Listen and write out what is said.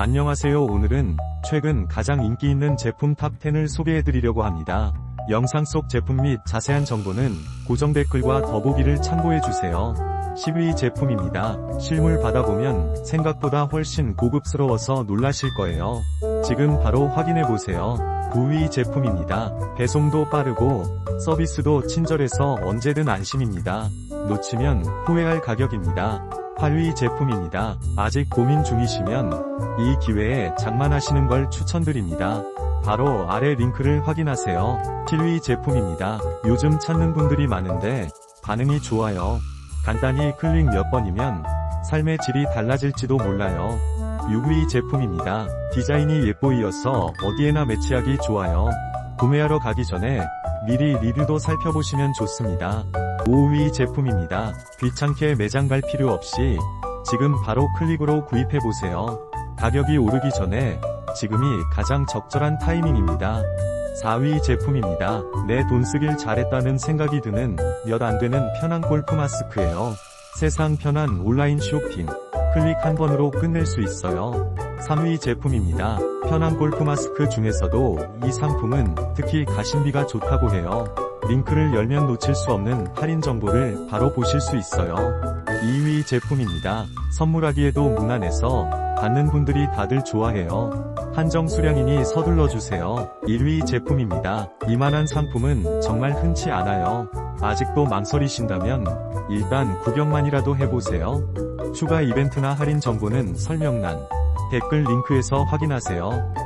안녕하세요 오늘은 최근 가장 인기 있는 제품 탑10을 소개해드리려고 합니다. 영상 속 제품 및 자세한 정보는 고정 댓글과 더보기를 참고해주세요. 10위 제품입니다. 실물 받아보면 생각보다 훨씬 고급스러워서 놀라실 거예요. 지금 바로 확인해보세요. 9위 제품입니다. 배송도 빠르고 서비스도 친절해서 언제든 안심입니다. 놓치면 후회할 가격입니다. 8위 제품입니다. 아직 고민 중이시면 이 기회에 장만하시는 걸 추천드립니다. 바로 아래 링크를 확인하세요. 7위 제품입니다. 요즘 찾는 분들이 많은데 반응이 좋아요. 간단히 클릭 몇 번이면 삶의 질이 달라질지도 몰라요. 6위 제품입니다. 디자인이 예뻐이어서 어디에나 매치하기 좋아요. 구매하러 가기 전에 미리 리뷰도 살펴보시면 좋습니다. 5위 제품입니다. 귀찮게 매장 갈 필요 없이 지금 바로 클릭으로 구입해보세요. 가격이 오르기 전에 지금이 가장 적절한 타이밍입니다. 4위 제품입니다. 내 돈 쓰길 잘했다는 생각이 드는 몇 안 되는 편한 골프 마스크예요. 세상 편한 온라인 쇼핑. 클릭 한 번으로 끝낼 수 있어요. 3위 제품입니다. 편한 골프 마스크 중에서도 이 상품은 특히 가심비가 좋다고 해요. 링크를 열면 놓칠 수 없는 할인 정보를 바로 보실 수 있어요. 2위 제품입니다. 선물하기에도 무난해서 받는 분들이 다들 좋아해요. 한정 수량이니 서둘러 주세요. 1위 제품입니다. 이만한 상품은 정말 흔치 않아요. 아직도 망설이신다면 일단 구경만이라도 해보세요. 추가 이벤트나 할인 정보는 설명란, 댓글 링크에서 확인하세요.